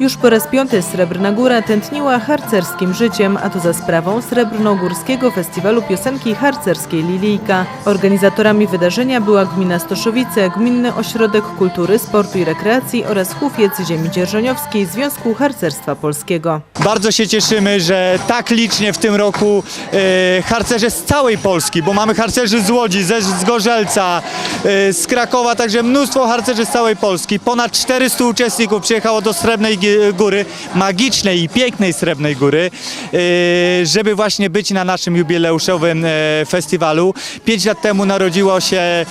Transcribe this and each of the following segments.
Już po raz piąty Srebrna Góra tętniła harcerskim życiem, a to za sprawą Srebrnogórskiego Festiwalu Piosenki Harcerskiej Lilijka. Organizatorami wydarzenia była gmina Stoszowice, Gminny Ośrodek Kultury, Sportu i Rekreacji oraz Hufiec Ziemi Dzierżoniowskiej Związku Harcerstwa Polskiego. Bardzo się cieszymy, że tak licznie w tym roku e, harcerze z całej Polski, bo mamy harcerzy z Łodzi, ze, z Gorzelca, e, z Krakowa, także mnóstwo harcerzy z całej Polski. Ponad 400 uczestników przyjechało do Srebrnej Góry, magicznej i pięknej Srebrnej Góry, e, żeby właśnie być na naszym jubileuszowym e, festiwalu. Pięć lat temu narodziło się e,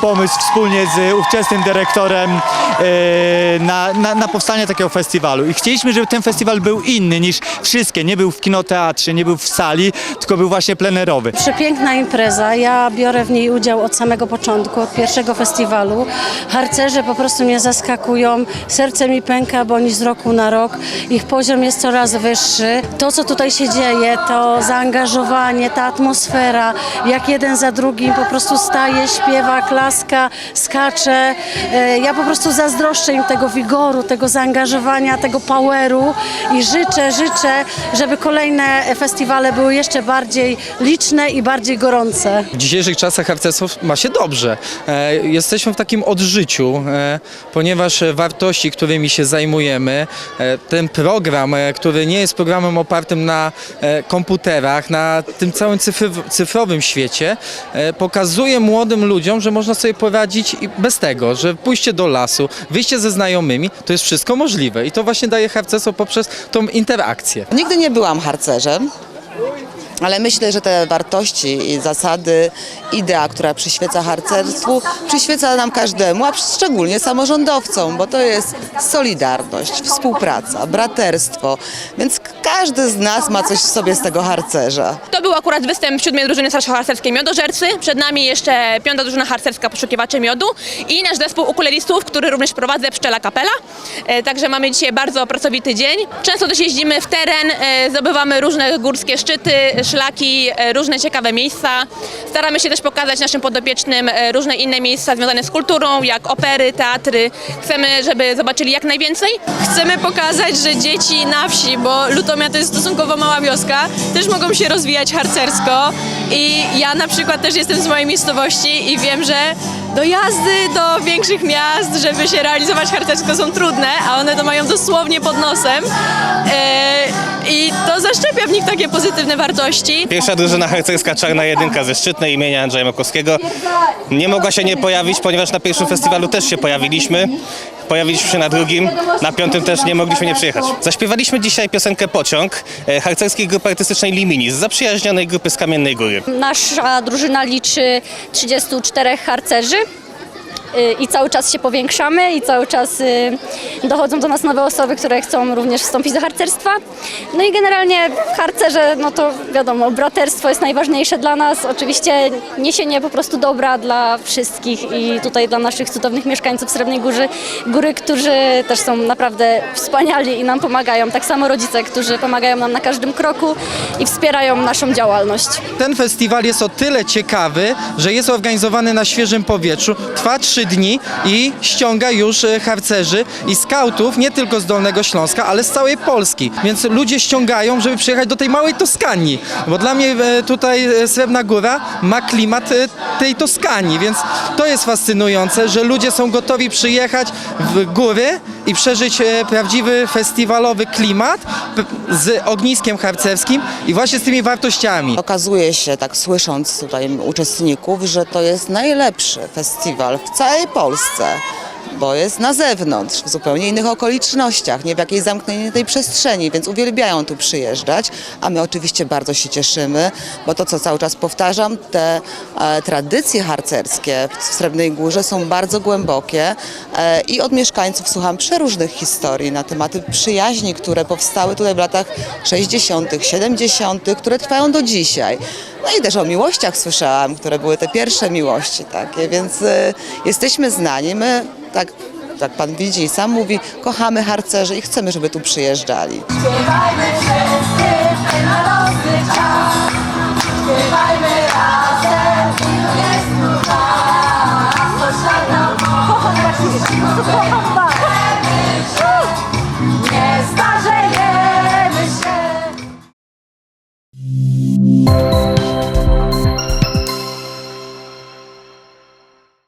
pomysł wspólnie z ówczesnym dyrektorem e, na, na, na powstanie takiego festiwalu. I chcieliśmy, żeby ten festiwal był inny niż wszystkie. Nie był w kinoteatrze, nie był w sali, tylko był właśnie plenerowy. Przepiękna impreza. Ja biorę w niej udział od samego początku, od pierwszego festiwalu. Harcerze po prostu mnie zaskakują. Serce mi pęka, bo oni z roku na rok. Ich poziom jest coraz wyższy. To, co tutaj się dzieje, to zaangażowanie, ta atmosfera, jak jeden za drugim po prostu staje, śpiewa, klaska, skacze. E, Ja po prostu zazdroszczę im tego wigoru, tego zaangażowania, tego poweru i życzę, życzę, żeby kolejne festiwale były jeszcze bardziej liczne i bardziej gorące. W dzisiejszych czasach harcerstwo ma się dobrze. E, Jesteśmy w takim odżyciu, e, ponieważ wartości, którymi się zajmujemy, e, ten program, który nie jest programem opartym na komputerach, na tym całym cyfr- cyfrowym świecie, pokazuje młodym ludziom, że można sobie poradzić bez tego, że pójście do lasu, wyjście ze znajomymi, to jest wszystko możliwe. I to właśnie daje harcerstwo poprzez tą interakcję. Nigdy nie byłam harcerzem, ale myślę, że te wartości i zasady, idea, która przyświeca harcerstwu, przyświeca nam każdemu, a szczególnie samorządowcom, bo to jest solidarność, współpraca, braterstwo, więc każdy z nas ma coś w sobie z tego harcerza. To był akurat występ siódmej drużyny starszo-harcerskiej Miodożercy. Przed nami jeszcze piąta drużyna harcerska Poszukiwacze Miodu i nasz zespół ukulelistów, który również prowadzę Pszczela Kapela. E, Także mamy dzisiaj bardzo pracowity dzień. Często też jeździmy w teren, e, zdobywamy różne górskie szczyty, szlaki, e, różne ciekawe miejsca. Staramy się też pokazać naszym podopiecznym e, różne inne miejsca związane z kulturą, jak opery, teatry. Chcemy, żeby zobaczyli jak najwięcej. Chcemy pokazać, że dzieci na wsi, bo Lutomia to jest stosunkowo mała wioska, też mogą się rozwijać harcersko i ja na przykład też jestem z mojej miejscowości i wiem, że dojazdy do większych miast, żeby się realizować harcersko są trudne, a one to mają dosłownie pod nosem e, i to zaszczepia w nich takie pozytywne wartości. Pierwsza drużyna harcerska Czarna Jedynka ze Szczytnej imienia Andrzeja Makowskiego nie mogła się nie pojawić, ponieważ na pierwszym festiwalu też się pojawiliśmy. Pojawiliśmy się na drugim, na piątym też nie mogliśmy nie przyjechać. Zaśpiewaliśmy dzisiaj piosenkę Pociąg e, harcerskiej grupy artystycznej Liminis, zaprzyjaźnionej grupy z Kamiennej Góry. Nasza drużyna liczy 34 harcerzy i cały czas się powiększamy i cały czas y, dochodzą do nas nowe osoby, które chcą również wstąpić do harcerstwa. No i generalnie w harcerze, no to wiadomo, braterstwo jest najważniejsze dla nas. Oczywiście niesienie po prostu dobra dla wszystkich i tutaj dla naszych cudownych mieszkańców Srebrnej Góry, góry, którzy też są naprawdę wspaniali i nam pomagają. Tak samo rodzice, którzy pomagają nam na każdym kroku i wspierają naszą działalność. Ten festiwal jest o tyle ciekawy, że jest organizowany na świeżym powietrzu, trwa trzy dni i ściąga już e, harcerzy i skautów nie tylko z Dolnego Śląska, ale z całej Polski. Więc ludzie ściągają, żeby przyjechać do tej małej Toskanii. Bo dla mnie e, tutaj e, Srebrna Góra ma klimat tej Toskanii, więc to jest fascynujące, że ludzie są gotowi przyjechać w góry i przeżyć e, prawdziwy festiwalowy klimat z ogniskiem harcerskim i właśnie z tymi wartościami. Okazuje się, tak słysząc tutaj uczestników, że to jest najlepszy festiwal w całej Polsce. Bo jest na zewnątrz, w zupełnie innych okolicznościach, nie w jakiejś zamkniętej przestrzeni, więc uwielbiają tu przyjeżdżać, a my oczywiście bardzo się cieszymy, bo to, co cały czas powtarzam, te e, tradycje harcerskie w Srebrnej Górze są bardzo głębokie e, i od mieszkańców słucham przeróżnych historii na tematy przyjaźni, które powstały tutaj w latach 60., 70., które trwają do dzisiaj. No i też o miłościach słyszałam, które były te pierwsze miłości takie, więc y, jesteśmy znani. My, tak, tak pan widzi i sam mówi, kochamy harcerzy i chcemy, żeby tu przyjeżdżali.